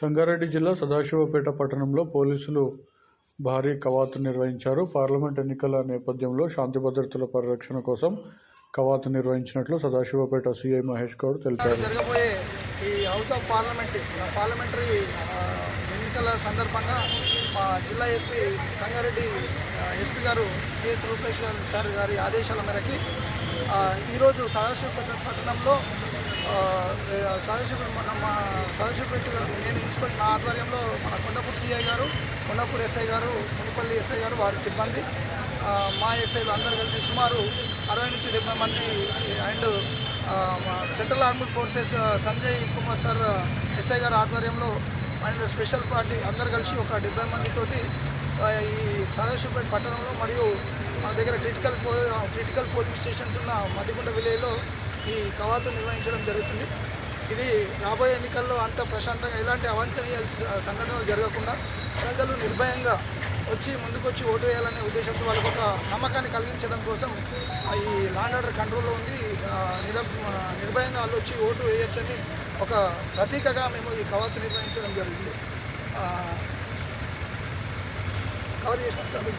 సంగారెడ్డి జిల్లా సదాశివపేట పట్టణంలో పోలీసులు భారీ కవాతు నిర్వహించారు. పార్లమెంట్ ఎన్నికల నేపథ్యంలో శాంతి భద్రతల పరిరక్షణ కోసం కవాతు నిర్వహించినట్లు సదాశివపేట సీఐ మహేష్ గౌడ్ తెలిపారు. జరగబోయే ఈ హౌస్ ఆఫ్ పార్లమెంట్ పార్లమెంటరీ ఎన్నికల సందర్భంగా మా జిల్లా ఎస్పీ సంగారెడ్డి ఎస్పీ గారు సిఎస్ రూపేష్ సార్ గారి ఆదేశాల మేరకి ఈరోజు సదాశివపేట పట్టణంలో ఆ, మన మా సదాశివపేట నేను ఇన్స్పెక్టర్ నా ఆధ్వర్యంలో మన కొండపూర్ సిఐ గారు కొండపూర్ ఎస్ఐ గారు మునిపల్లి ఎస్ఐ గారు వారి సిబ్బంది మా ఎస్ఐలు అందరూ కలిసి సుమారు అరవై నుంచి డెబ్బై మంది and central army forces Sanjay Kumar sir SI గారి ఆధ్వర్యంలో అండ్ స్పెషల్ పార్టీ అందరు కలిసి ఒక డెబ్బై మందితోటి ఈ సదాశివపేట పట్టణంలో మరియు మన దగ్గర క్రిటికల్ పో క్రిటికల్ పోలింగ్ స్టేషన్స్ ఉన్న మధ్యకుంట విలేజ్లో ఈ కవాతు నిర్వహించడం జరుగుతుంది. ఇది రాబోయే ఎన్నికల్లో అంత ప్రశాంతంగా ఎలాంటి అవాంఛనీయ సంఘటనలు జరగకుండా ప్రజలు నిర్భయంగా వచ్చి ముందుకొచ్చి ఓటు వేయాలనే ఉద్దేశంతో వాళ్ళకు ఒక నమ్మకాన్ని కలిగించడం కోసం ఈ లాండ్ ఆర్డర్ కంట్రోల్లో ఉంది. నిర్భయంగా వాళ్ళు వచ్చి ఓటు వేయొచ్చని ఒక ప్రతీకగా మేము ఈ కవాతు నిర్వహించడం జరిగింది. కవర్ చేసినందుకు